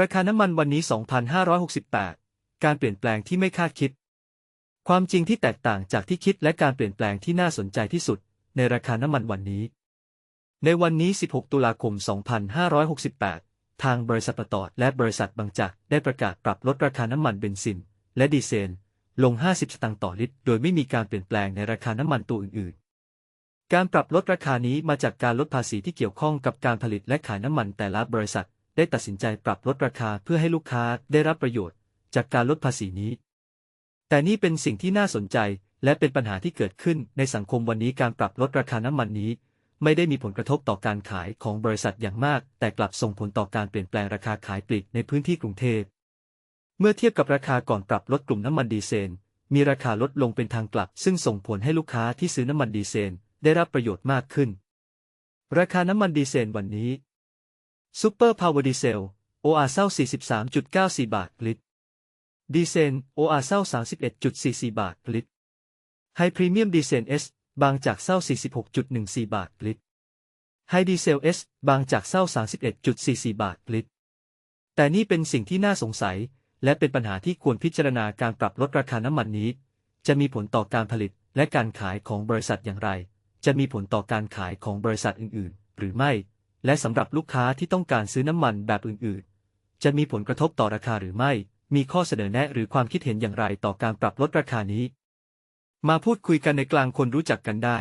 ราคาน้ำมันวันนี้ 2,568 การเปลี่ยนแปลงที่ไม่คาดคิด ความจริงที่แตกต่างจากที่คิดและการเปลี่ยนแปลงที่น่าสนใจที่สุด ในราคาน้ำมันวันนี้ ในวันนี้ 16 ตุลาคม 2568 ทางบริษัทปตทและบริษัทบางจากได้ประกาศปรับลดราคาน้ำมันเบนซิน และดีเซลลง 50 สตางค์ต่อลิตร โดยไม่มีการเปลี่ยนแปลงในราคาน้ำมันตัวอื่นๆ การปรับลดราคานี้มาจากการลดภาษีที่เกี่ยวข้องกับการผลิตและขายน้ำมันแต่ละบริษัท ได้ตัดสินใจปรับลดราคาเพื่อให้ลูกค้าได้รับประโยชน์ จากการลดภาษีนี้ แต่นี่เป็นสิ่งที่น่าสนใจและเป็นปัญหาที่เกิดขึ้นในสังคมวันนี้การปรับลดราคาน้ำมันนี้ ไม่ได้มีผลกระทบต่อการขายของบริษัทอย่างมาก แต่กลับส่งผลต่อการเปลี่ยนแปลงราคาขายปลีกในพื้นที่กรุงเทพ เมื่อเทียบกับราคาก่อนปรับลดกลุ่มน้ำมันดีเซล มีราคาลดลงเป็นทางกลับ ซึ่งส่งผลให้ลูกค้าที่ซื้อน้ำมันดีเซลได้รับประโยชน์มากขึ้น ราคาน้ำมันดีเซลวันนี้ ซูเปอร์พาวเวอร์ดีเซล โออาเซล43.94 บาทลิตร ดีเซลโออาเซล31.44 บาทลิตร ไฮพรีเมียมดีเซลเอส บางจากเซล46.14 บาทลิตร ไฮดีเซลเอส บางจากเซล31.44 บาทลิตร แต่นี่เป็นสิ่งที่น่าสงสัย และเป็นปัญหาที่ควรพิจารณาการปรับลดราคาน้ำมันนี้ จะมีผลต่อการผลิตและการขายของบริษัทอย่างไร จะมีผลต่อการขายของบริษัทอื่น ๆ หรือไม่ และสำหรับลูกค้าที่ต้องการซื้อน้ำมันแบบอื่นๆ จะมีผลกระทบต่อราคาหรือไม่ มีข้อเสนอแนะหรือความคิดเห็นอย่างไรต่อการปรับลดราคานี้ มาพูดคุยกันในกลางคนรู้จักกันได้